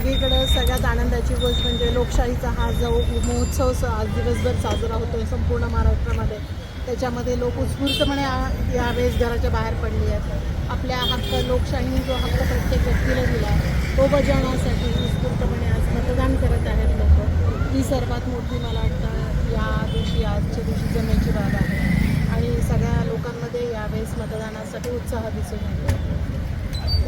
सगळीकडं सगळ्यात आनंदाची गोष्ट म्हणजे लोकशाहीचा हा जो महोत्सव आज दिवसभर साजरा होतो आहे संपूर्ण महाराष्ट्रामध्ये. त्याच्यामध्ये लोक उत्स्फूर्तपणे यावेळेस घराच्या बाहेर पडली आहेत. आपल्या हक्क लोकशाहीने जो हक्क प्रत्येक व्यक्तीला दिला तो बजावण्यासाठी उत्स्फूर्तपणे आज मतदान करत आहेत लोक. ही सर्वात मोठी मला वाटतं या दिवशी आजच्या दिवशी जमेची बाब आहे. आणि सगळ्या लोकांमध्ये यावेळेस मतदानासाठी उत्साह दिसून येतो.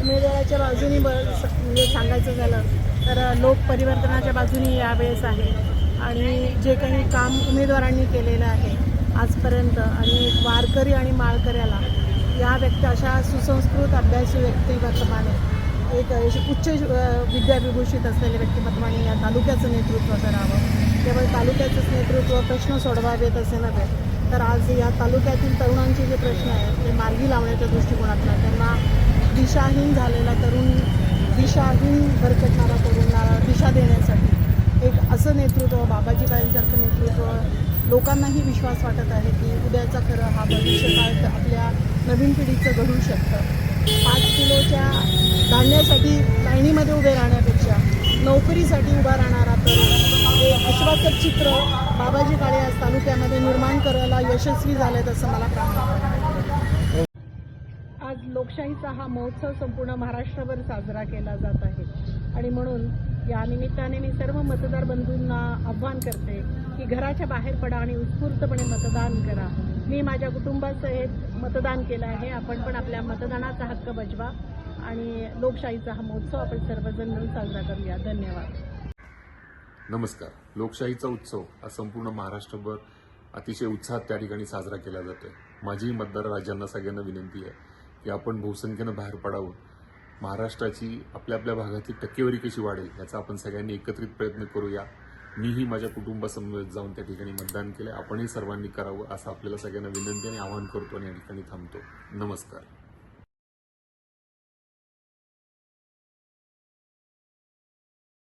उमेदवाराच्या बाजूनी ब स- म्हणजे सांगायचं झालं तर लोक परिवर्तनाच्या बाजूनी यावेळेस आहे. आणि जे काही काम उमेदवारांनी केलेलं आहे आजपर्यंत आणि वारकरी आणि माळकऱ्याला या व्यक्ती अशा सुसंस्कृत अभ्यासू व्यक्तिमत्वाने एक उच्च विद्याविभूषित असलेल्या व्यक्तिमत्वाने या तालुक्याचं नेतृत्व करावं. केवळ तालुक्याचंच नेतृत्व प्रश्न सोडवावेत असे नव्हे तर आज या तालुक्यातील तरुणांचे जे प्रश्न आहेत ते मार्गी लावण्याच्या दृष्टिकोनातून त्यांना दिशाहीन झालेला तरुण दिशाहीन भरकटणारा तरुणाला दिशा देण्यासाठी एक असं नेतृत्व बाबाजी काळेंसारखं नेतृत्व लोकांनाही विश्वास वाटत आहे की उद्याचा खरं हा भविष्यकाळ आपल्या नवीन पिढीचं घडू शकतं. पाच किलोच्या धान्यासाठी लाईनीमध्ये उभे राहण्यापेक्षा नोकरीसाठी उभा राहणारा तरुण हे आश्वासक चित्र बाबाजी काळे आज तालुक्यामध्ये निर्माण करायला यशस्वी झालेत असं मला प्रामाणिक आज लोकशाहीचा हा महोत्सव संपूर्ण महाराष्ट्रभर साजरा केला जात आहे. आणि म्हणून या निमित्ताने मी सर्व मतदार बंधूंना आव्हान करते की घराच्या बाहेर पडा आणि उत्स्फूर्तपणे मतदान करा. मी माझ्या कुटुंबासहित मतदान केलं आहे. आपण पण आपल्या मतदानाचा हक्क बजवा आणि लोकशाहीचा हा महोत्सव आपण सर्वजण मिळून साजरा करूया. धन्यवाद. नमस्कार. लोकशाहीचा उत्सव हा संपूर्ण महाराष्ट्रभर अतिशय उत्साहात त्या ठिकाणी साजरा केला जातोय. माझी मतदार राजांना सगळ्यांना विनंती आहे. की आपण बहुसंख्येनं बाहेर पडावं. महाराष्ट्राची आपल्या आपल्या भागाची टक्केवारी कशी वाढेल याचा आपण सगळ्यांनी एकत्रित प्रयत्न करूया. मीही माझ्या कुटुंबासमवेत जाऊन त्या ठिकाणी मतदान केलं आपणही सर्वांनी करावं असं आपल्याला सगळ्यांना विनंती आणि आवाहन करतो आणि या ठिकाणी थांबतो. नमस्कार.